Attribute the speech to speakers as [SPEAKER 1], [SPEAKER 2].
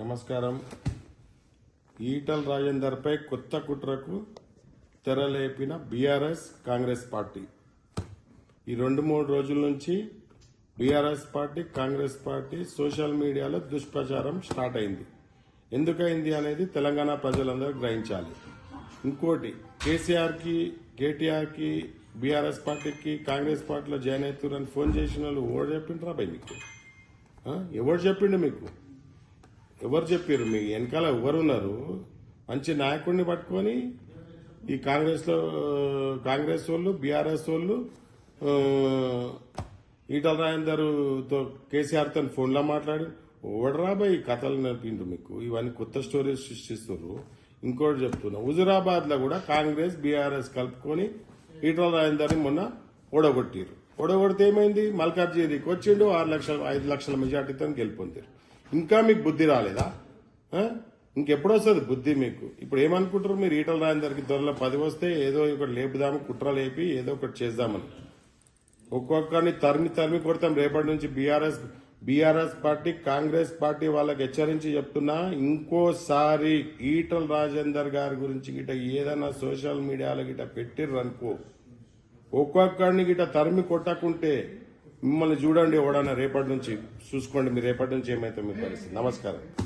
[SPEAKER 1] నమస్కారం. ఈటల్ రాజేందర్పై కొత్త కుట్రకు తెరలేపిన బీఆర్ఎస్ కాంగ్రెస్ పార్టీ. ఈ రెండు మూడు రోజుల నుంచి BRS party Congress party social media దుష్ప్రచారం స్టార్ట్ అయింది. ఎందుకైంది అనేది తెలంగాణ ప్రజలందరూ గ్రహించాలి. ఇంకోటి కేసీఆర్కి కేటీఆర్కి బీఆర్ఎస్ పార్టీకి కాంగ్రెస్ పార్టీలో జాయిన్ అవుతున్నారని ఫోన్ చేసిన వాళ్ళు ఎవరు చెప్పిండ్రా భయ్ మీకు? ఎవరు చెప్పిండు మీకు? ఎవరు చెప్పారు? మీ వెనకాల ఎవరు ఉన్నారు మంచి నాయకుడిని పట్టుకొని ఈ కాంగ్రెస్లో కాంగ్రెస్ వాళ్ళు బీఆర్ఎస్ వాళ్ళు ఈటల రాజేందర్తో కేసీఆర్తో ఫోన్లో మాట్లాడి ఓడరా బాయ్ కథలు నడిపిండ్రు మీకు? ఇవన్నీ కొత్త స్టోరీస్ సృష్టిస్తున్నారు. ఇంకోటి చెప్తున్నా హుజురాబాద్లో కూడా కాంగ్రెస్ బీఆర్ఎస్ కలుపుకొని ఈటల రాజేందర్ మొన్న ఓడగొట్టిరు ఓడగొడితే ఏమైంది? మల్కార్జీరికి వచ్చిండు ఆరు లక్షల ఐదు లక్షల మెజార్టీతో గెలుపొందారు ఇంకా మీకు బుద్ధి రాలేదా? ఇంకెప్పుడు వస్తుంది బుద్ధి మీకు. ఇప్పుడు ఏమనుకుంటారు మీరు? ఈటల రాజేందర్కి త్వరలో పది వస్తే ఏదో ఒకటి లేపుదాము కుట్ర లేపి ఏదో ఒకటి చేద్దామని. ఒక్కొక్కరిని తరిమి తరిమి కొడతాం. రేపటి నుంచి BRS BRS party Congress party వాళ్ళకి హెచ్చరించి చెప్తున్నా ఇంకోసారి ఈటల రాజేందర్ గారి గురించి గిట ఏదైనా సోషల్ మీడియాలో గిట పెట్టిర్రు అనుకో ఒక్కొక్కడిని గిట తరిమి కొట్టకుంటే మిమ్మల్ని చూడండి ఎవడన్నా రేపటి నుంచి చూసుకోండి. మీరు రేపటి నుంచి ఏమైతే మీ పరిస్థితి? నమస్కారం.